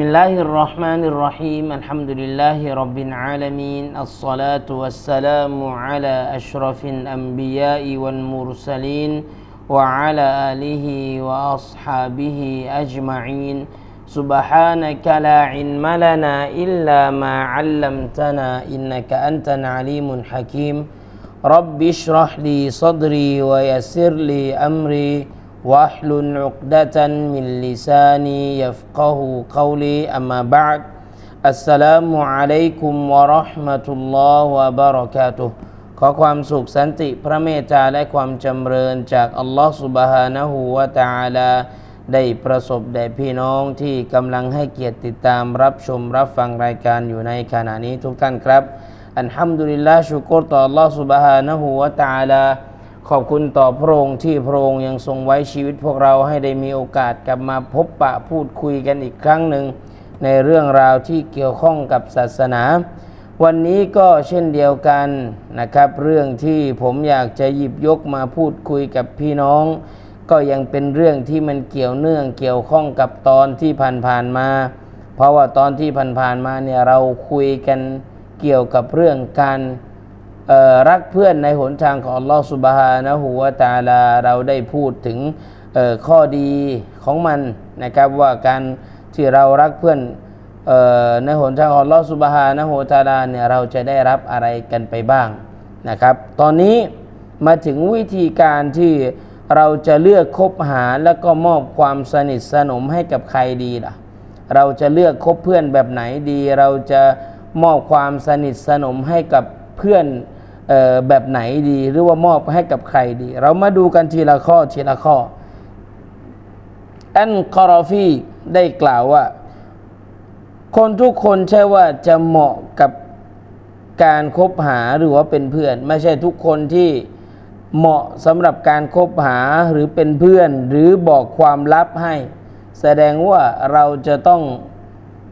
بسم الله الرحمن الرحيم. الحمد لله رب العالمين. الصلاة والسلام على أشرف الأنبياء والمرسلين وعلى آله وأصحابه أجمعين. سبحانك لا علم لنا إلا ما علمتنا إنك أنت العليم الحكيم. رب اشرح لي صدري ويسر لي أمري. واحلل عقدة من لساني يفقه قولي أما بعد السلام عليكم ورحمة الله وبركاته ขอความสุขสันติพระเมตตาและความจำเริญจากอัลลอฮฺ سبحانه และ تعالى ได้ประสบแด่พี่น้องที่กำลังให้เกียรติติดตามรับชมรับฟังรายการอยู่ในขณะนี้ทุกท่านครับ อันฮัมดุลิลลาห์ชุกรต่ออัลลอฮฺ سبحانه และ تعالى ขอบคุณต่อพระองค์ที่พระองค์ยังทรงไว้ชีวิตพวกเราให้ได้มีโอกาสกลับมาพบปะพูดคุยกันอีกครั้งหนึ่ง ในเรื่องราวที่เกี่ยวข้องกับศาสนา วันนี้ก็เช่นเดียวกันนะครับ เรื่องที่ผมอยากจะหยิบยกมาพูดคุยกับพี่น้อง ก็ยังเป็นเรื่องที่มันเกี่ยวเนื่องเกี่ยวข้องกับตอนที่ผ่านๆมา เพราะว่าตอนที่ผ่านๆมาเนี่ยเราคุยกันเกี่ยวกับเรื่องการ รักเพื่อนในหนทางของลอสุบฮานะฮูวตะอาลาเราได้พูดถึงข้อดีของมันนะครับว่าการที่เรารักเพื่อนในหนทางของลอสุบฮานะฮูวตะอาลาเนี่ยเราจะได้รับอะไรกันไปบ้างนะครับ ตอนนี้มาถึงวิธีการที่เราจะเลือกคบหาแล้วก็มอบความสนิทสนมให้กับใครดีล่ะ เราจะเลือกคบเพื่อนแบบไหนดี เราจะมอบความสนิทสนมให้กับ เพื่อนออแบบไหนดีหรือว่ามอบให้กับใครดี เรามาดูกันทีละข้อทีละข้อ อันคอรอฟีได้กล่าวว่า คนทุกคนใช่ว่าจะเหมาะกับการคบหาหรือว่าเป็นเพื่อน ไม่ใช่ทุกคนที่เหมาะสำหรับการคบหาหรือเป็นเพื่อน หรือบอกความลับให้ แสดงว่าเราจะต้อง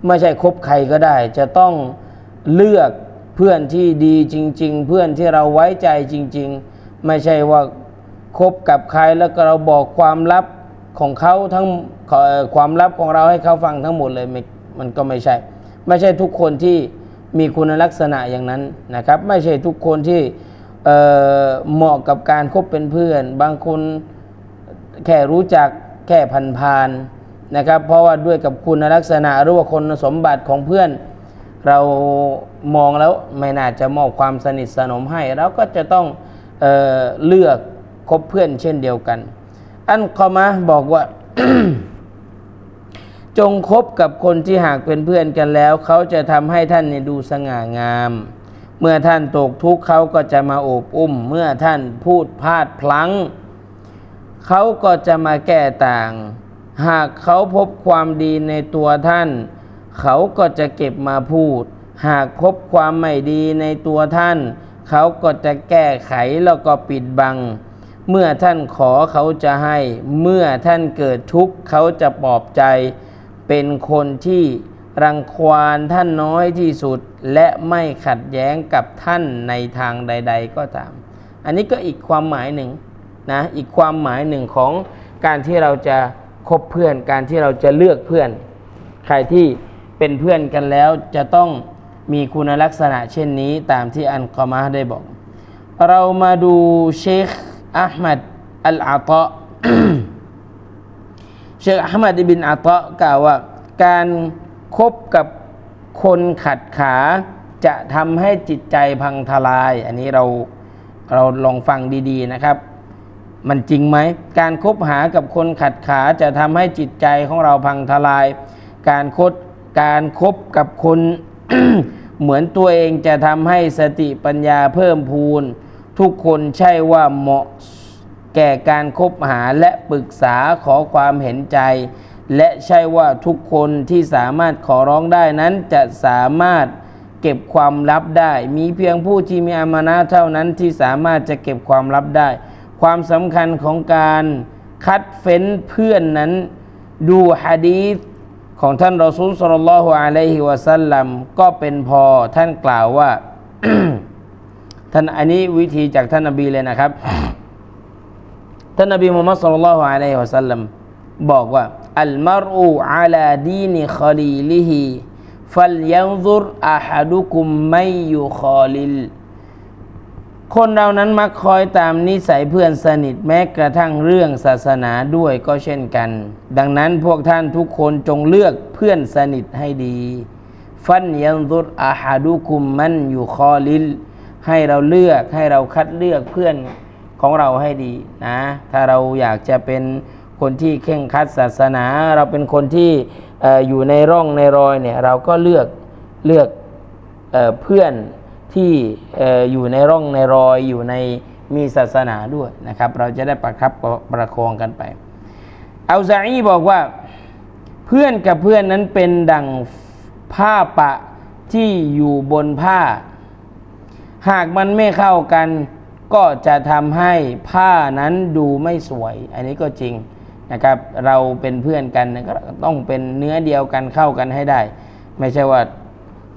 ไม่ใช่คบใครก็ได้ จะต้องเลือก เพื่อนที่ดีจริง ๆ เพื่อนที่เราไว้ใจจริง ๆ ไม่ใช่ว่าคบกับใครแล้วก็เราบอกความลับของเขาทั้งความลับของเราให้เขาฟังทั้งหมดเลยม,มันก็ไม่ใช่ ไม่ใช่ทุกคนที่มีคุณลักษณะอย่างนั้นนะครับ ไม่ใช่ทุกคนที่เเหมาะกับการคบเป็นเพื่อน บางคนแค่รู้จักแค่พันพานๆนะครับ เพราะว่าด้วยกับคุณลักษณะหรือว่าคนสมบัติของเพื่อน เรา มองแล้วไม่น่าจะมอบความสนิทสนมให้เราก็จะต้องเออเลือกคบเพื่อนเช่นเดียวกัน อันคอมาบอกว่า จงคบกับคนที่หากเป็นเพื่อนกันแล้ว เขาจะทำให้ท่านนดูสง่างาม เมื่อท่านตกทุกข์เขาก็จะมาโอบอุ้ม เมื่อท่านพูดพลาดพลั้ง เขาก็จะมาแก้ต่าง หากเขาพบความดีในตัวท่าน เขาก็จะเก็บมาพูด หากพบความไม่ดีในตัวท่าน เขาก็จะแก้ไขแล้วก็ปิดบัง เมื่อท่านขอเขาจะให้ เมื่อท่านเกิดทุกข์เขาจะปลอบใจ เป็นคนที่รังควานท่านน้อยที่สุด และไม่ขัดแย้งกับท่านในทางใด ๆ ก็ตาม อันนี้ก็อีกความหมายหนึ่งนะอีกความหมายหนึ่งของการที่เราจะคบเพื่อน การที่เราจะเลือกเพื่อน ใครที่เป็นเพื่อนกันแล้วจะต้อง มีคุณลักษณะเช่นนี้ตามที่อันกอมาได้บอก เรามาดูเชคอัลมัดอัลอาตะเชคอัลมัดอิบินอาตะกล่าวว่า การคบกับคนขัดขาจะทำให้จิตใจพังทลาย อันนี้เราเราลองฟังดี ๆนะครับ มันจริงไหม การคบหากับคนขัดขาจะทำให้จิตใจของเราพังทลาย การคบการคบกับคน เหมือนตัวเองจะทำให้สติปัญญาเพิ่มพูน ทุกคนใช่ว่าเหมาะแก่การคบหาและปรึกษาขอความเห็นใจ และใช่ว่าทุกคนที่สามารถขอร้องได้นั้นจะสามารถเก็บความลับได้ มีเพียงผู้ที่มีอามานะเท่านั้นที่สามารถจะเก็บความลับได้ ความสำคัญของการคัดเฟ้นเพื่อนนั้น ดูฮะดีษ ของท่านรอซูลสุลลัลลอฮุอะลัยฮิวะสัลลัมก็เป็นพอท่านกล่าวว่าท่านอันนี้วิธีจากท่านนบีเลยนะครับ ท่านนบีมุฮัมมัดสุลลัลลอฮุอะลัยฮิวะสัลลัมบอกว่าอัลมารูอาลาดีนิคอลีลิฮิฟัลยันซุรอาฮัดุกุมไมยุคอลิล คนเรานั้นมักคอยตามนิสัยเพื่อนสนิทแม้กระทั่งเรื่องศาสนาด้วยก็เช่นกัน ดังนั้นพวกท่านทุกคนจงเลือกเพื่อนสนิทให้ดี ฟันยันซุรอาฮัดุกุมมันอยู่คอลิล ให้เราเลือกให้เราคัดเลือกเพื่อนของเราให้ดีนะ ถ้าเราอยากจะเป็นคนที่เข่งคัดศาสนา เราเป็นคนที่อออยู่ในร่องในรอยเนี่ยเราก็เลือกเลือกเออเพื่อน ที่ออยู่ในร่องในรอยอยู่ในมีศาสนาด้วยนะครับ เราจะได้ประคับประคองกันไปเอาซาอีบอกว่าเพื่อนกับเพื่อนนั้นเป็นดังผ้าปะที่อยู่บนผ้า หากมันไม่เข้ากันก็จะทำให้ผ้านั้นดูไม่สวย อันนี้ก็จริงนะครับ เราเป็นเพื่อนกันก็ต้องเป็นเนื้อเดียวกันเข้ากันให้ได้ ไม่ใช่ว่า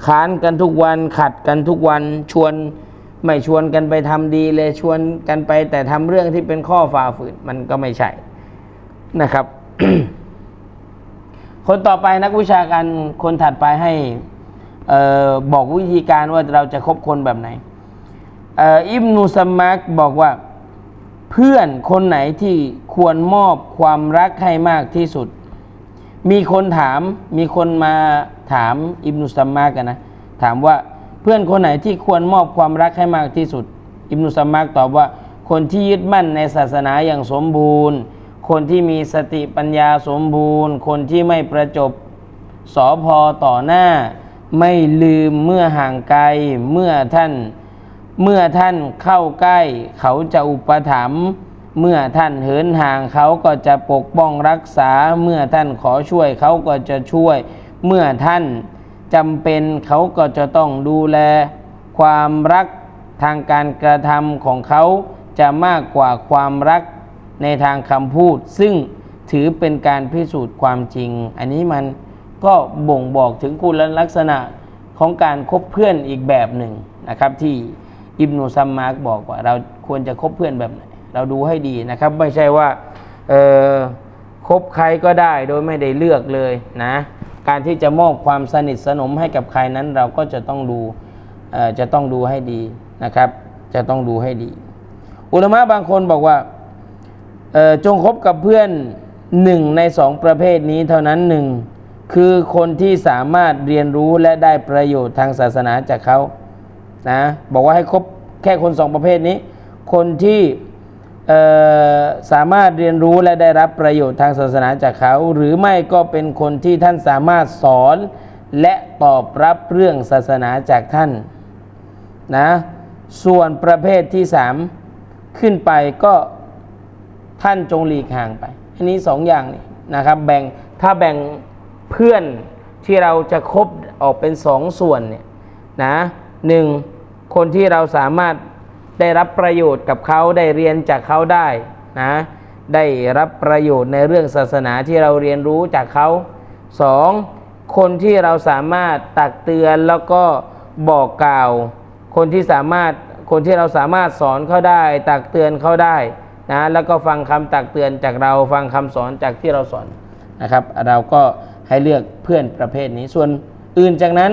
ค้านกันทุกวันขัดกันทุกวันชวนไม่ชวนกันไปทำดีเลยชวนกันไป แต่ทำเรื่องที่เป็นข้อฝ่าฝืนมันก็ไม่ใช่นะครับ คนต่อไปนักวิชาการคนถัดไปให้ออบอกวิธีการว่าเราจะคบคนแบบไหนอออิบนุซัมมักบอกว่า เพื่อนคนไหนที่ควรมอบความรักให้มากที่สุด มีคนถามมีคนมาถามอิบนุซัมมักกันนะ ถามว่าเพื่อนคนไหนที่ควรมอบความรักให้มากที่สุด อิบนุซัมมักตอบว่า คนที่ยึดมั่นในศาสนาอย่างสมบูรณ์ คนที่มีสติปัญญาสมบูรณ์ คนที่ไม่ประจบสอพอต่อหน้า ไม่ลืมเมื่อห่างไกลเมื่อท่าน เมื่อท่านเข้าใกล้ เขาจะอุปถัมภ์ เมื่อท่านเหินห่างเขาก็จะปกป้องรักษา เมื่อท่านขอช่วยเขาก็จะช่วย เมื่อท่านจำเป็นเขาก็จะต้องดูแล ความรักทางการกระทำของเขาจะมากกว่าความรักในทางคำพูด ซึ่งถือเป็นการพิสูจน์ความจริง อันนี้มันก็บ่งบอกถึงคุณลักษณะของการคบเพื่อนอีกแบบหนึ่งนะครับ ที่อิบนุซัมมาร์กบอกว่าเราควรจะคบเพื่อนแบบไหน เราดูให้ดีนะครับ ไม่ใช่ว่าเออคบใครก็ได้โดยไม่ได้เลือกเลยนะ การที่จะมอบความสนิทสนมให้กับใครนั้นเราก็จะต้องดูจะต้องดูให้ดีนะครับ จะต้องดูให้ดี อุลมะบางคนบอกว่าจงคบกับเพื่อนหนึ่งในสองประเภทนี้เท่านั้นหนึ่งคือคนที่สามารถเรียนรู้และได้ประโยชน์ทางศาสนาจากเขานะบอกว่าให้คบแค่คนสองประเภทนี้ คนที่ สามารถเรียนรู้และได้รับประโยชน์ทางศาสนาจากเขา หรือไม่ก็เป็นคนที่ท่านสามารถสอน และตอบรับเรื่องศาสนาจากท่านนะส่วนประเภทที่สามขึ้นไปก็ท่านจงหลีกห่างไป อันนี้สองอย่างนี่นะครับแบ่งถ้าแบ่งเพื่อนที่เราจะคบออกเป็นสองส่วนเนี่ยนะหนึ่งคนที่เราสามารถ ได้รับประโยชน์กับเขาได้เรียนจากเขาได้นะได้รับประโยชน์ในเรื่องศาสนาที่เราเรียนรู้จากเขาสองคนที่เราสามารถตักเตือนแล้วก็บอกกล่าว คนที่สามารถคนที่เราสามารถสอนเขาได้ ตักเตือนเขาได้นะแล้วก็ฟังคำตักเตือนจากเราฟังคำสอนจากที่เราสอนนะครับ เราก็ให้เลือกเพื่อนประเภทนี้ส่วนอื่นจากนั้น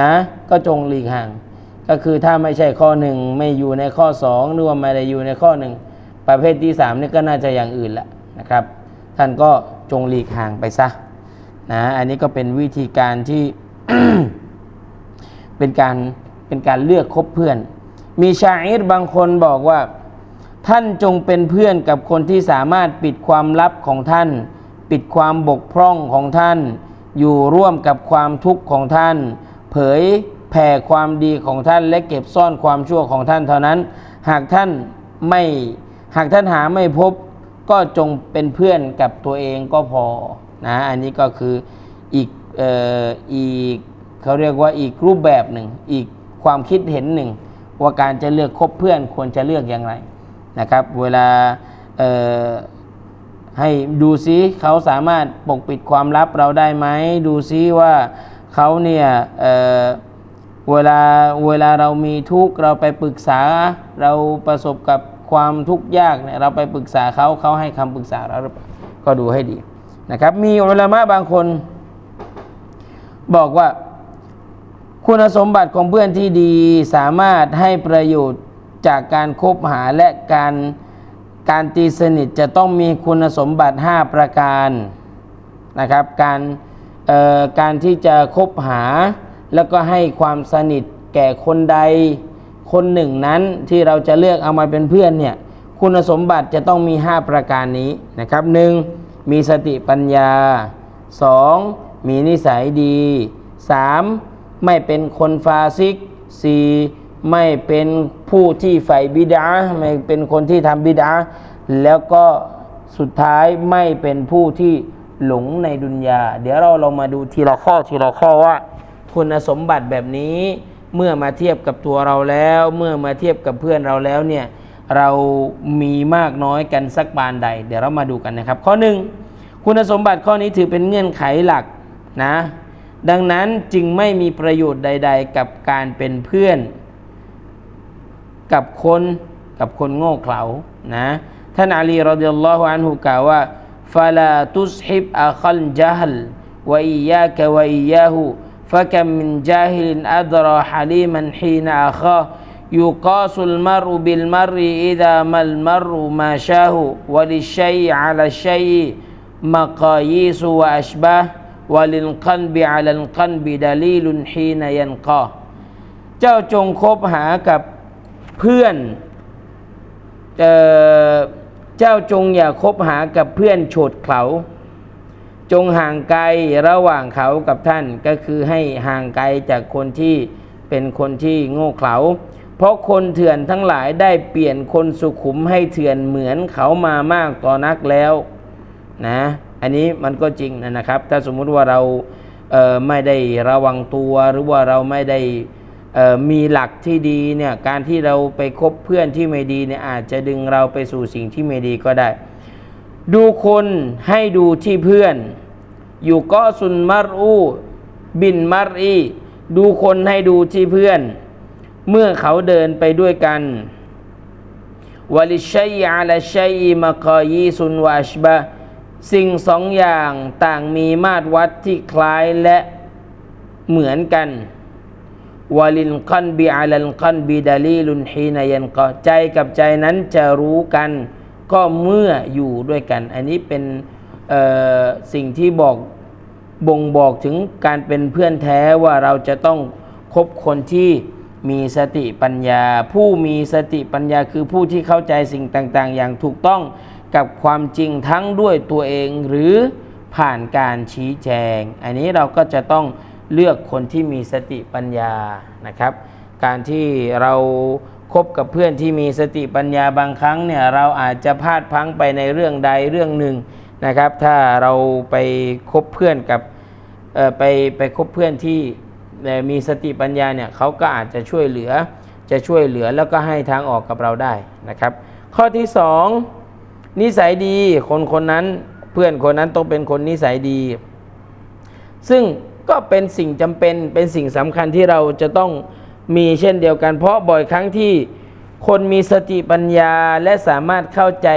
นะก็จงหลีกห่าง ก็คือถ้าไม่ใช่ข้อหนึ่งไม่อยู่ในข้อสองหรือว่าไม่ได้อยู่ในข้อหนึ่งประเภทที่สามนี่ก็น่าจะอย่างอื่นละนะครับ ท่านก็จงหลีกห่างไปซะนะอันนี้ก็เป็นวิธีการที่เป็นการเป็นการเลือกคบเพื่อน มีชาอิรบางคนบอกว่า ท่านจงเป็นเพื่อนกับคนที่สามารถปิดความลับของท่าน ปิดความบกพร่องของท่าน อยู่ร่วมกับความทุกข์ของท่าน เผย ผ่ความดีของท่านและเก็บซ่อนความชั่วของท่านเท่านั้น หากท่านไม่หากท่านหาไม่พบก็จงเป็นเพื่อนกับตัวเองก็พอนะอันนี้ก็คืออีกเอ่ออีกเขาเรียกว่าอีกรูปแบบหนึ่ง อีกความคิดเห็นหนึ่ง ว่าการจะเลือกคบเพื่อนควรจะเลือกอย่างไรนะครับ เวลาเอ่อให้ดูซิเขาสามารถปกปิดความลับเราได้ไหม ดูซิว่าเขาเนี่ย เวลาเวลาเรามีทุกข์เราไปปรึกษา เราประสบกับความทุกข์ยากเนี่ยเราไปปรึกษาเขาเขาให้คำปรึกษาเราหรือเปล่าก็ดูให้ดีนะครับ มีอุลามะบางคน บอกว่า คุณสมบัติของเพื่อนที่ดีสามารถให้ประโยชน์จากการคบหาและการการตีสนิทจะต้องมีคุณสมบัติ 5 ประการนะครับ การเอ่อการที่จะคบหา แล้วก็ให้ความสนิทแก่คนใดคนหนึ่งนั้นที่เราจะเลือกเอามาเป็นเพื่อนเนี่ยคุณสมบัติจะต้องมี 5 ประการนี้นะครับหนึ่งมีสติปัญญา 2. มีนิสัยดี 3. ไม่เป็นคนฟาซิก 4. ไม่เป็นผู้ที่ใฝ่บิดาไม่เป็นคนที่ทำบิดาแล้วก็สุดท้ายไม่เป็นผู้ที่หลงในดุนยา เดี๋ยวเราลองมาดูทีละข้อทีละข้อว่า คุณสมบัติแบบนี้ เมื่อมาเทียบกับตัวเราแล้ว เมื่อมาเทียบกับเพื่อนเราแล้วเนี่ยเรามีมากน้อยกันสักปานใด เดี๋ยวเรามาดูกันนะครับ ข้อหนึ่งคุณสมบัติข้อนี้ถือเป็นเงื่อนไขหลักนะดังนั้นจึงไม่มีประโยชน์ใด ๆ กับการเป็นเพื่อน กับคนกับคนโง่เขลานะท่านอาลีรดิยัลลอฮุอันฮุกล่าวว่าฟาลาตุสฮิบอาคัลจัฮลวะอียากะวะอียาหู فكم من جاهل أدرى حليما حين أخاه يقاس المرء بالمرء إذا ما المرء ما شاه وللشيء على الشيء مقاييس وأشباه وللقلب على القلب دليل حين ينقاه เจ้าจงคบหากับเพื่อนเอ่อเจ้าจงอย่าคบหากับเพื่อนโฉดเขลา จงห่างไกลระหว่างเขากับท่านก็คือให้ห่างไกลจากคนที่เป็นคนที่โง่เขลา เพราะคนเถื่อนทั้งหลายได้เปลี่ยนคนสุขุมให้เถื่อนเหมือนเขามามากต่อนักแล้วนะอันนี้มันก็จริงนะครับ ถ้าสมมุติว่าเราเไม่ได้ระวังตัวหรือว่าเราไม่ได้มีหลักที่ดีเนี่ยการที่เราไปคบเพื่อนที่ไม่ดีเนี่ยอาจจะดึงเราไปสู่สิ่งที่ไม่ดีก็ได้ ดูคนให้ดูที่เพื่อน อยู่ก็สุนมารอูบินมารอีดูคนให้ดูที่เพื่อน เมื่อเขาเดินไปด้วยกันวลิชัยอาลชัยมะกอยีสุนวาชบะสิ่งสองอย่างต่างมีมาตรวัดที่คล้ายและเหมือนกันวลินกันบีอาลันกันบีดาลีลุนฮีนายันกอใจกับใจนั้นจะรู้กัน ก็เมื่ออยู่ด้วยกัน อันนี้เป็นสิ่งที่บอกบ่งบอกถึงการเป็นเพื่อนแท้ว่าเราจะต้องคบคนที่มีสติปัญญา ผู้มีสติปัญญาคือผู้ที่เข้าใจสิ่งต่างๆ อย่างถูกต้องกับความจริงทั้งด้วยตัวเองหรือผ่านการชี้แจง อันนี้เราก็จะต้องเลือกคนที่มีสติปัญญานะครับ การที่เรา คบกับเพื่อนที่มีสติปัญญาบางครั้งเนี่ยเราอาจจะพลาดพลั้งไปในเรื่องใดเรื่องหนึ่งนะครับ ถ้าเราไปคบเพื่อนกับเอ่อไปไปคบเพื่อนที่มีสติปัญญาเนี่ยเขาก็อาจจะช่วยเหลือจะช่วยเหลือแล้วก็ให้ทางออกกับเราได้นะครับ ข้อที่สองนิสัยดีคนคนนั้นเพื่อนคนนั้นต้องเป็นคนนิสัยดี ซึ่งก็เป็นสิ่งจำเป็นเป็นสิ่งสำคัญที่เราจะต้อง มีเช่นเดียวกัน เพราะบ่อยครั้งที่คนมีสติปัญญาและสามารถเข้าใจ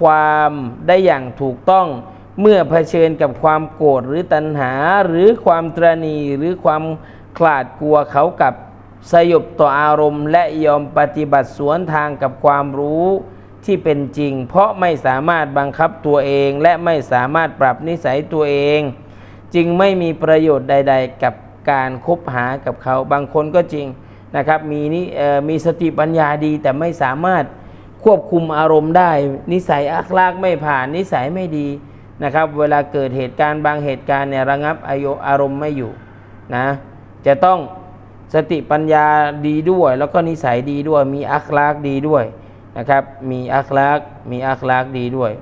ความได้อย่างถูกต้อง เมื่อเผชิญกับความโกรธหรือตัณหาหรือความตรณีหรือความขลาดกลัวเขากับสยบต่ออารมณ์ และยอมปฏิบัติสวนทางกับความรู้ที่เป็นจริง เพราะไม่สามารถบังคับตัวเอง และไม่สามารถปรับนิสัยตัวเอง จึงไม่มีประโยชน์ใด ๆ กับการคบหากับเขาบางคนก็จริง นะครับมีนี่มีสติปัญญาดี แต่ไม่สามารถควบคุมอารมณ์ได้ นิสัยอัคลากไม่ผ่านนิสัยไม่ดีนะครับเวลาเกิดเหตุการณ์บางเหตุการณ์เนี่ยระงับอายอารมณ์ไม่อยู่นะจะต้องสติปัญญาดีด้วย แล้วก็นิสัยดีด้วย มีอัคลากดีด้วยนะครับมีอัคลากมีอัคลากดีด้วย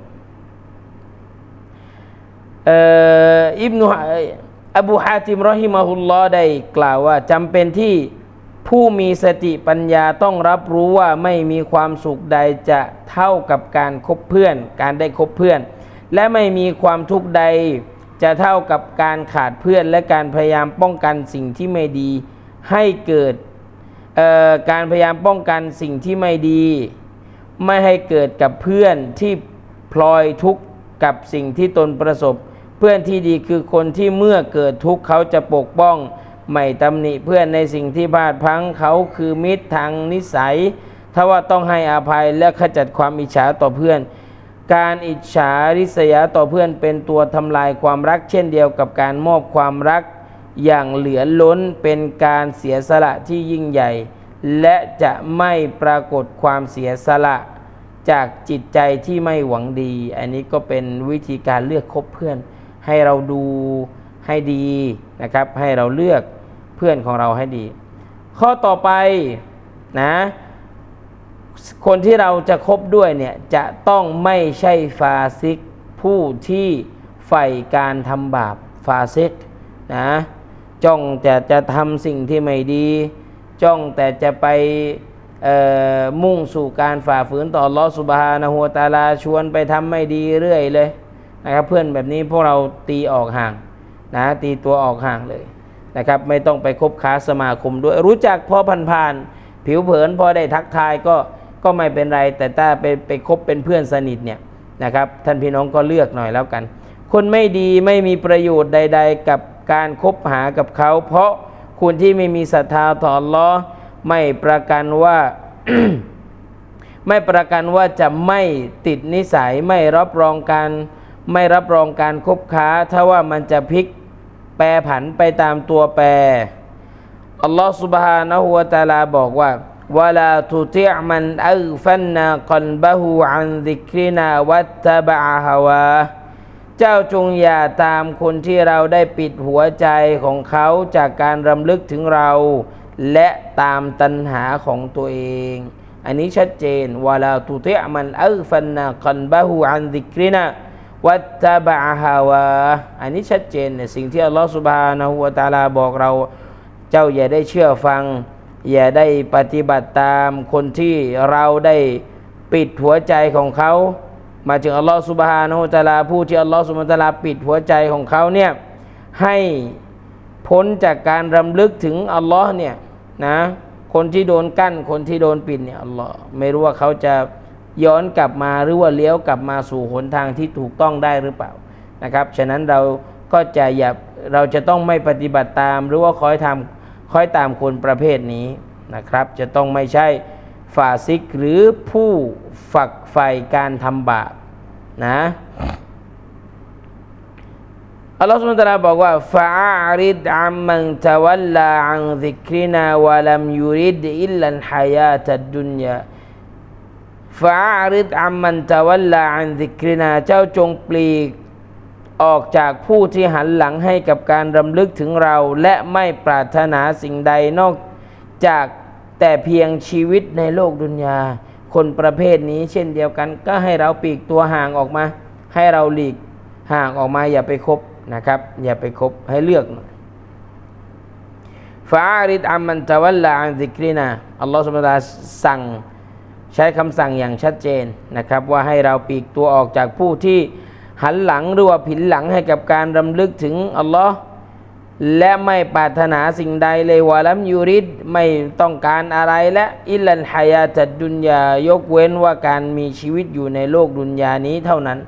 เอ่ออิบนุฮะอบูฮาติมรอฮิมาฮุลลอได้กล่าวว่าจำเป็นที่ ผู้มีสติปัญญาต้องรับรู้ว่าไม่มีความสุขใดจะเท่ากับการคบเพื่อน การได้คบเพื่อน และไม่มีความทุกข์ใดจะเท่ากับการขาดเพื่อน และการพยายามป้องกันสิ่งที่ไม่ดีให้เกิดการพยายามป้องกันสิ่งที่ไม่ดี ไม่ให้เกิดกับเพื่อนที่พลอยทุกข์กับสิ่งที่ตนประสบ เพื่อนที่ดีคือคนที่เมื่อเกิดทุกข์เขาจะปกป้อง ไม่ตำหนิเพื่อนในสิ่งที่พลาดพังเขาคือมิตรทางนิสัย ถ้าว่าต้องให้อภัยและขจัดความอิจฉาต่อเพื่อน การอิจฉาริษยาต่อเพื่อนเป็นตัวทำลายความรัก เช่นเดียวกับการมอบความรักอย่างเหลือล้นเป็นการเสียสละที่ยิ่งใหญ่ และจะไม่ปรากฏความเสียสละ จากจิตใจที่ไม่หวังดี อันนี้ก็เป็นวิธีการเลือกคบเพื่อน ให้เราดู ให้ดีนะครับ ให้เราเลือกเพื่อนของเราให้ดี ข้อต่อไปนะคนที่เราจะคบด้วยเนี่ยจะต้องไม่ใช่ฟาซิกผู้ที่ใฝ่การทำบาปฟาซิกนะจ้องแต่จะทำสิ่งที่ไม่ดี จ้องแต่จะไปมุ่งสู่การฝ่าฝืนต่ออัลอสุบฮานะฮูวตาลาชวนไปทำไม่ดีเรื่อยเลยนะครับเพื่อนแบบนี้พวกเราตีออกห่าง นะตีตัวออกห่างเลยนะครับไม่ต้องไปคบค้าสมาคมด้วยรู้จักพอผ่านๆผิวเผินพอได้ทักทายก็ก็ไม่เป็นไร แต่ถ้าไปไปคบเป็นเพื่อนสนิทเนี่ยนะครับท่านพี่น้องก็เลือกหน่อยแล้วกัน คนไม่ดีไม่มีประโยชน์ใด ๆ กับการคบหากับเขา เพราะคุณที่ไม่มีศรัทธาต่อลลอไม่ประกันว่าไม่ประกันว่าจะไม่ติดนิสัยไม่รับรองการไม่รับรองการคบค้า ถ้าว่ามันจะพลิก รผันไปตามตัวแปร อัลลอฮ์ سبحانه และ تعالى บอกว่าวะลาตุติอมันอัลฟันนากัลบะฮูอันดิกรินาวัตตะบะฮาวา เจ้าจงอย่าตามคนที่เราได้ปิดหัวใจของเขาจากการรำลึกถึงเรา และตามตัณหาของตัวเอง อันนี้ชัดเจนวะลาตุติอมันอัลฟันนากัลบะฮูอันดิกรินา วัตตาบะฮาวาอันนี้ชัดเจนในสิ่งที่อัลลอฮฺสุบฮานะฮุวะตาลาบอกเรา เจ้าอย่าได้เชื่อฟัง อย่าได้ปฏิบัติตามคนที่เราได้ปิดหัวใจของเขามาถึงอัลลอฮฺสุบฮานะฮุวะตาลาผู้ที่อัลลอฮฺสุบฮานะฮูวะตาลาปิดหัวใจของเขาเนี่ยให้พ้นจากการรำลึกถึงอัลลอฮ์เนี่ยนะคนที่โดนกั้นคนที่โดนปิดเนี่ยอัลลอฮ์ไม่รู้ว่าเขาจะ ย้อนกลับมาหรือว่าเลี้ยวกลับมาสู่หนทางที่ถูกต้องได้หรือเปล่านะครับ ฉะนั้นเราก็จะอย่าเราจะต้องไม่ปฏิบัติตาม หรือว่าคอยทำคอยตามคนประเภทนี้นะครับ จะต้องไม่ใช่ฝ่าซิกหรือผู้ฝักใฝ่การทำบาปนะอัลลอฮฺสุบฮานตาลาบอกว่าฟาอาริดอัมมันตะวัลลาอันซิกรินาวะลัมยูริดอิลลันฮายาตัดดุนยา ฟาอาริดอัมมันตะวัลลาอันซิกรินาเจ้าจงปลีกออกจากผู้ที่หันหลังให้กับการรำลึกถึงเรา และไม่ปรารถนาสิ่งใดนอกจากแต่เพียงชีวิตในโลกดุนยา คนประเภทนี้เช่นเดียวกัน ก็ให้เราปลีกตัวห่างออกมา ให้เราหลีกห่างออกมาอย่าไปคบนะครับ อย่าไปคบให้เลือกฟาอาริดอัมมันตะวัลลาอันซิกรินาอัลลอฮฺสุบฮานะฮูวะตะอาลาสั่ง ใช้คำสั่งอย่างชัดเจนนะครับว่าให้เราปีกตัวออกจากผู้ที่หันหลังหรือว่าผินหลังให้กับการรำลึกถึงอัลลอฮ์และไม่ปรารถนาสิ่งใดเลยวะลัมยูริดไม่ต้องการอะไรและอิลลันฮายาจัดดุนยายกเว้นว่าการมีชีวิตอยู่ในโลกดุนยานี้เท่านั้น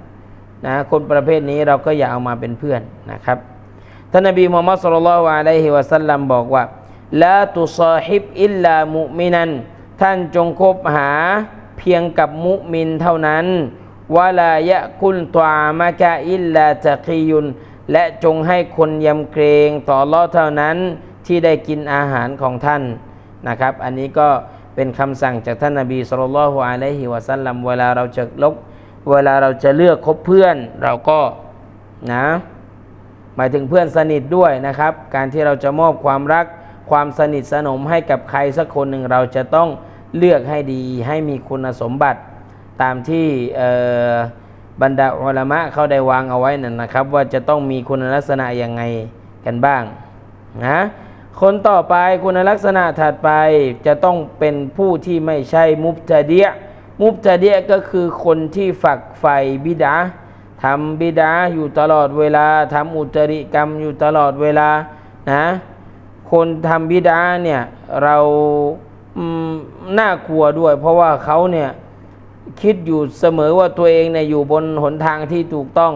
นะคนประเภทนี้เราก็อย่าเอามาเป็นเพื่อนนะครับท่านนบีมุฮัมมัดสุลลัลลอฮุอะลัยฮิวะสัลลัมบอกว่าละตุซาฮิบอิลลามุมินัน ท่านจงคบหาเพียงกับมุมินเท่านั้นวะลายะกุลตวามะกะอิลลาตะกียุน และจงให้คนยำเกรงต่อลอเท่านั้นที่ได้กินอาหารของท่านนะครับ อันนี้ก็เป็นคำสั่งจากท่านนบีสุลต่านละฮ์อะลัยฮิวะสัลลัมเวลาเราจะลบเวลาเราจะเลือกคบเพื่อน เราก็นะหมายถึงเพื่อนสนิทด้วยนะครับ การที่เราจะมอบความรัก ความสนิทสนมให้กับใครสักคนหนึ่งเราจะต้องเลือกให้ดีให้มีคุณสมบัติ ตามที่บรรดาอัลามะเขาได้วางเอาไว้นั่นนะครับ ว่าจะต้องมีคุณลักษณะยังไงกันบ้างนะคนต่อไปคุณลักษณะถัดไปจะต้องเป็นผู้ที่ไม่ใช่มุบตะเดียมุบตะเดียก็คือคนที่ฝักใฝ่บิดาทำบิดาอยู่ตลอดเวลาทำอุตริกรรมอยู่ตลอดเวลานะ คนทำบิดาเนี่ยเราน่ากลัวด้วย เพราะว่าเขาเนี่ยคิดอยู่เสมอว่าตัวเองเนี่ยอยู่บนหนทางที่ถูกต้อง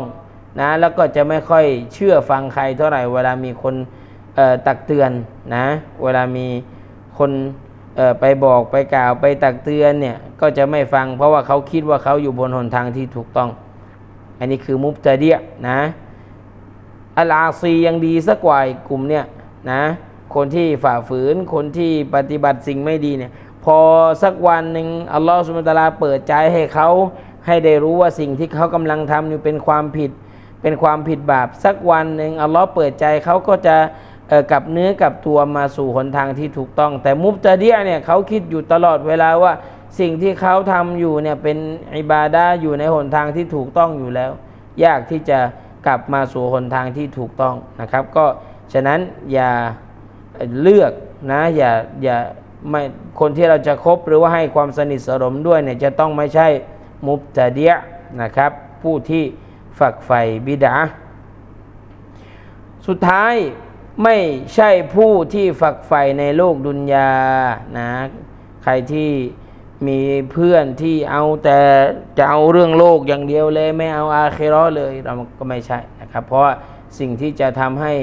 นะแล้วก็จะไม่ค่อยเชื่อฟังใครเท่าไหร่ เวลามีคนเตักเตือนนะเวลามีคนไปบอกไปกล่าวไปตักเตือนเนี่ยก็จะไม่ฟัง เพราะว่าเขาคิดว่าเขาอยู่บนหนทางที่ถูกต้อง อันนี้คือมุบตะเดียนะอัลอาซียังดีสักกว่าอีกกลุ่มเนี่ยนะ คนที่ฝ่าฝืน คนที่ปฏิบัติสิ่งไม่ดีเนี่ย พอสักวันหนึ่งอัลลอฮฺสุบตาลาเปิดใจให้เขาให้ได้รู้ว่าสิ่งที่เขากำลังทำอยู่เป็นความผิด เป็นความผิดบาป สักวันหนึ่งอัลลอฮ์เปิดใจเขาก็จะกลับเนื้อกลับตัวมาสู่หนทางที่ถูกต้อง แต่มุบตะเดียเนี่ยเขาคิดอยู่ตลอดเวลาว่าสิ่งที่เขาทำอยู่เนี่ยเป็นอิบาดาอยู่ในหนทางที่ถูกต้องอยู่แล้ว ยากที่จะกลับมาสู่หนทางที่ถูกต้องนะครับ ก็ฉะนั้นอย่า เลือกนะอย่าอย่าไม่คนที่เราจะคบหรือว่าให้ความสนิทสนมด้วยเนี่ยจะต้องไม่ใช่มุบตะเดียนะครับ ผู้ที่ฝักใฝ่บิดาสุดท้ายไม่ใช่ผู้ที่ฝักใฝ่ในโลกดุนยานะใครที่มีเพื่อนที่เอาแต่จะเอาเรื่องโลกอย่างเดียวเลย ไม่เอาอาเคราะห์เลยเราก็ไม่ใช่นะครับ เพราะสิ่งที่จะทำให้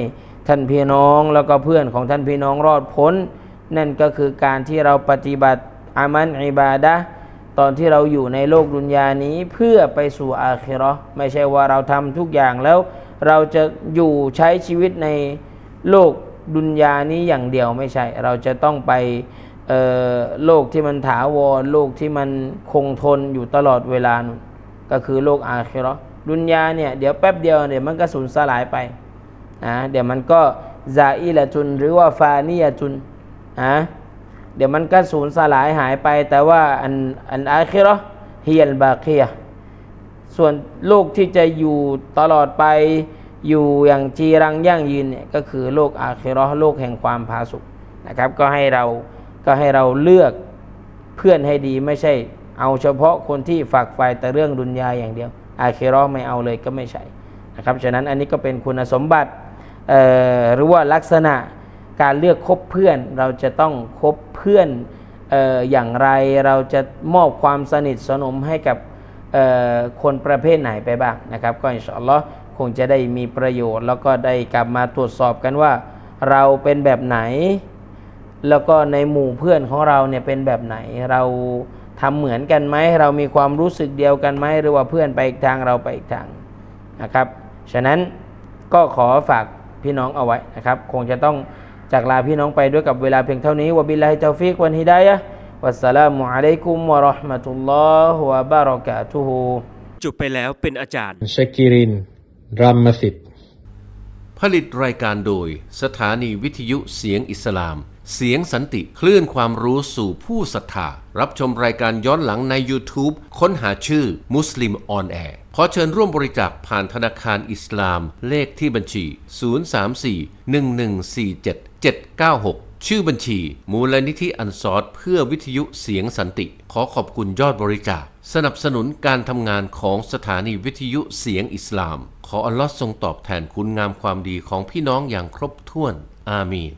ท่านพี่น้องแล้วก็เพื่อนของท่านพี่น้องรอดพ้น นั่นก็คือการที่เราปฏิบัติอามันอิบาดะตอนที่เราอยู่ในโลกดุนยานี้เพื่อไปสู่อาคิราะห์ไม่ใช่ว่าเราทำทุกอย่างแล้ว เราจะอยู่ใช้ชีวิตในโลกดุนยานี้อย่างเดียวไม่ใช่ เราจะต้องไปโลกที่มันถาวรโลกที่มันคงทนอยู่ตลอดเวลาก็คือโลกอาคิราะห์ดุนยาเนี่ยเดี๋ยวแป๊บเดียวเดี๋ยมันก็สูญสลายไป นะเดี๋ยวมันก็ซาอิละจุนหรือว่าฟานียะจุนนะเดี๋ยวมันก็สูญสลายหายไป แต่ว่าอันอันอาคิราะห์เฮียลบาเคียส่วนโลกที่จะอยู่ตลอดไปอยู่อย่างจีรังยั่งยืนเนี่ยก็คือโลกอาคิราะห์โลกแห่งความผาสุกนะครับ ก็ให้เราก็ให้เราเลือกเพื่อนให้ดีไม่ใช่ เอาเฉพาะคนที่ฝักใฝ่แต่เรื่องดุนยาอย่างเดียว อาคิราะห์ไม่เอาเลยก็ไม่ใช่นะครับฉะนั้นอันนี้ก็เป็นคุณสมบัติ หรือว่าลักษณะการเลือกคบเพื่อน เราจะต้องคบเพื่อนอออย่างไรเราจะมอบความสนิทสนมให้กับคนประเภทไหนไปบ้างนะครับ ก็อินชาอัลลอฮ์คงจะได้มีประโยชน์ แล้วก็ได้กลับมาตรวจสอบกันว่า เราเป็นแบบไหน แล้วก็ในหมู่เพื่อนของเราเนี่ยเป็นแบบไหน เราทำเหมือนกันไหมเรามีความรู้สึกเดียวกันไหมหรือว่าเพื่อนไปอีกทางเราไปอีกทางนะครับฉะนั้นก็ขอฝาก พี่น้องเอาไว้นะครับ คงจะต้องจากลาพี่น้องไปด้วยกับเวลาเพียงเท่านี้วะบิลลาฮิตาฟิกวันฮิดายะห์วัสสลามุอะลัยกุมวะเราะห์มะตุลลอฮ์วะบะเราะกาตุฮ์จบไปแล้วเป็นอาจารย์ชกิรินรัมมสิทธิ์ผลิตรายการโดย สถานีวิทยุเสียงอิสลาม เสียงสันติคลื่นความรู้สู่ผู้ศรัทธารับชมรายการย้อนหลังใน YouTube ค้นหาชื่อมุสลิมออนแอร์ ขอเชิญร่วมบริจาคผ่านธนาคารอิสลามเลขที่บัญชี 034-1147-796 ชื่อบัญชี มูลนิธิอันซอดเพื่อวิทยุเสียงสันติ ขอขอบคุณยอดบริจาค สนับสนุนการทำงานของสถานีวิทยุเสียงอิสลาม ขออัลลอฮ์ทรงตอบแทนคุณงามความดีของพี่น้องอย่างครบถ้วน อามีน